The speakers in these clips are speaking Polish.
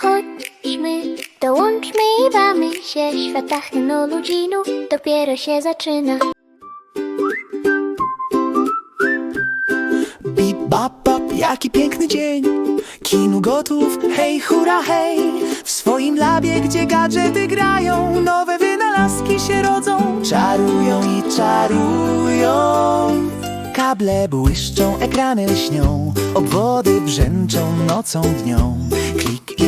Chodźmy, dołączmy i bawmy się. Świat technologijów dopiero się zaczyna. Bip, bap, bap, jaki piękny dzień. Kinu gotów, hej, hura, hej. W swoim labie, gdzie gadżety grają Nowe wynalazki się rodzą. Czarują i czarują. Kable błyszczą, ekrany lśnią. Obwody brzęczą nocą, dnią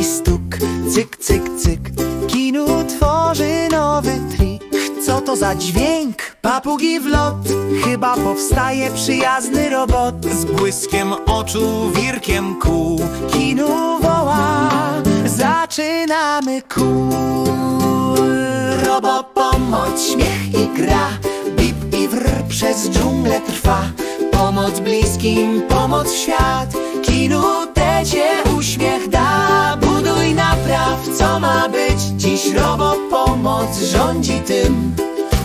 i stuk, cyk, cyk, cyk. Kinu tworzy nowy trik. Co to za dźwięk? Papugi w lot. Chyba powstaje przyjazny robot. Z błyskiem oczu, wirkiem kół. Kinu woła. Zaczynamy kół. Robo pomoc, śmiech i gra. Bip i wr przez dżunglę trwa. Pomoc bliskim, pomoc świat. Kinu Dziś robo pomoc rządzi tym.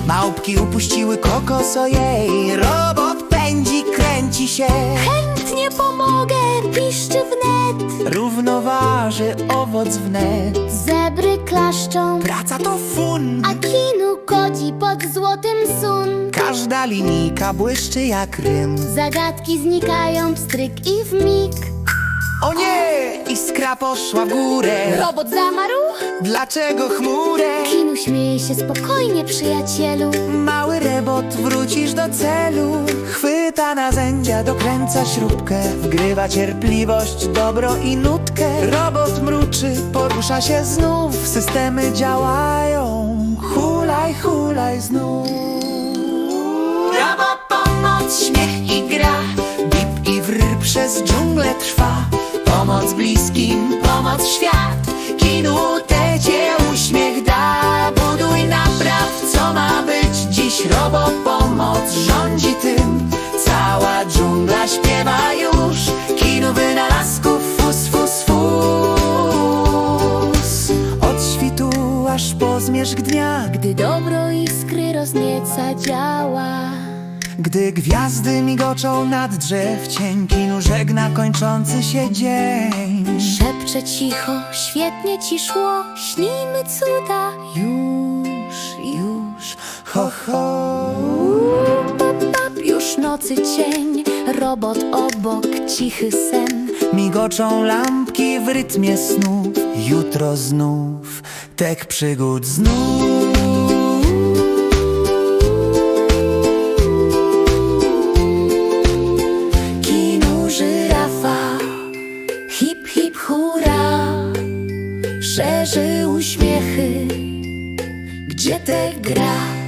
Małpki upuściły kokos, ojej Robot pędzi, kręci się. Chętnie pomogę, piszczy wnet Równoważy owoc wnet Zebry klaszczą, Praca to fun. A kinu kodzi pod złotym sun. Każda linijka błyszczy jak rym. Zagadki znikają w stryk i w mig O nie! Iskra poszła w górę. Robot zamarł? Dlaczego chmurę? Kinu śmieje się spokojnie, przyjacielu. Mały rebot, wrócisz do celu. Chwyta narzędzia, dokręca śrubkę. Wgrywa cierpliwość, dobro i nutkę. Robot mruczy, porusza się znów. Systemy działają w świat. Kinu tecie uśmiech da. Buduj, napraw, co ma być Dziś. Robo pomoc rządzi tym. Cała dżungla śpiewa już. Kinu wynalazków fus, fus, fus. Od świtu aż po zmierzch dnia Gdy dobro iskry roznieca działa Gdy gwiazdy migoczą nad drzew cień Kinu żegna kończący się dzień. Szepcze cicho, świetnie ci szło Śnijmy cuda. Już, już, ho, ho. Pop, pop, już nocy cień Robot obok, cichy sen. Migoczą lampki w rytmie snów Jutro znów tek przygód znów Szerzy uśmiechy Gdzie te gra?